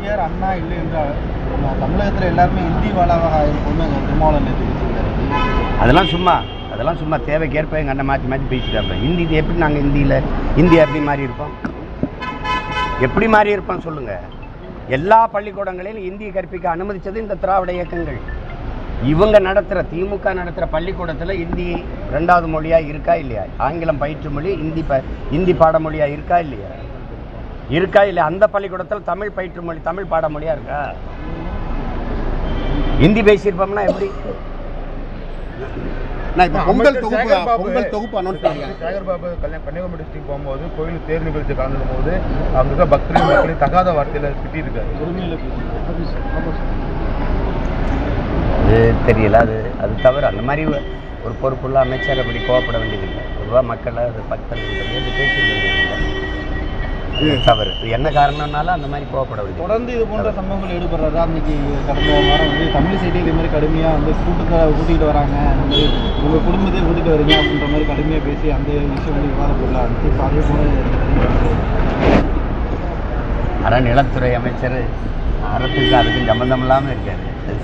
பெரியார் அண்ணா இல்லை என்றால் தமிழகத்தில் எல்லாருமே இந்தி வாழாவாக இருக்கும்னு திருமாவளவன் அதெல்லாம் சும்மா அதெல்லாம் சும்மா தேவைக்கேற்ப எங்கள் அண்ணன் மாற்றி மாற்றி பேசிட்டாங்க ஹிந்தி இது எப்படி நாங்கள் ஹிந்தியில் இந்தியா எப்படி மாறி இருப்போம்? எப்படி மாறி இருப்போம் சொல்லுங்கள் எல்லா பள்ளிக்கூடங்களிலும் இந்தியை கற்பிக்க அனுமதிச்சது இந்த திராவிட இயக்கங்கள். இவங்க நடத்துகிற திமுக நடத்துகிற பள்ளிக்கூடத்தில் இந்தி ரெண்டாவது மொழியாக இருக்கா இல்லையா? ஆங்கிலம் பயிற்று மொழி இந்தி ப இந்தி பாடமொழியாக இருக்கா இல்லையா? இருக்கா இல்லையா அந்த பள்ளிக்கூடத்தில் தமிழ் பயிற்று மொழி தமிழ் பாடமொழியாக இருக்கா? ஹிந்தி பேசியிருப்போம்னா எப்படி? பொங்கல் தொகுப்பு பொங்கல் தொகுப்பு அனௌன்ஸ் பண்ணிருக்காங்க சேகர் பாபு கல்யாணம் கன்னியாகுமரி டிஸ்ட்ரிக்ட் போகும்போது கோயில் தேர் நிகழ்ச்சி கலந்துக்கும் போது அங்கே இருக்க பக்தர்கள் தகாத வார்த்தையில் திட்டிருக்காரு அது தெரியல அது அது தவிர அந்த மாதிரி ஒரு பொறுப்புள்ள அமைச்சர் அப்படி கோவப்பட வேண்டியதில்லை. பொதுவாக மக்களை அது பக்தர்கள் இது பேச வேண்டியதில்லை அது தவறு. என்ன காரணம்னாலும் அந்த மாதிரி வேண்டியது தொடர்ந்து இது போன்ற சம்பவங்கள் ஈடுபடுறதா அன்னைக்கு கடந்த வாரம் வந்து தமிழ் செய்தி இதே மாதிரி கடுமையாக வந்து கூட்டுக்க கூட்டிகிட்டு வராங்க. மாதிரி உங்கள் குடும்பத்தையும் கூட்டிகிட்டு வரீங்க அப்படின்ற மாதிரி கடுமையாக பேசி அந்த விஷயம் வந்து விவாத பொருளாக இருந்துச்சு அதே போல ஆனால் நிலத்துறை அமைச்சர் அறத்துக்கு அதுக்கும் சம்மந்தம் இல்லாமல் இருக்காரு.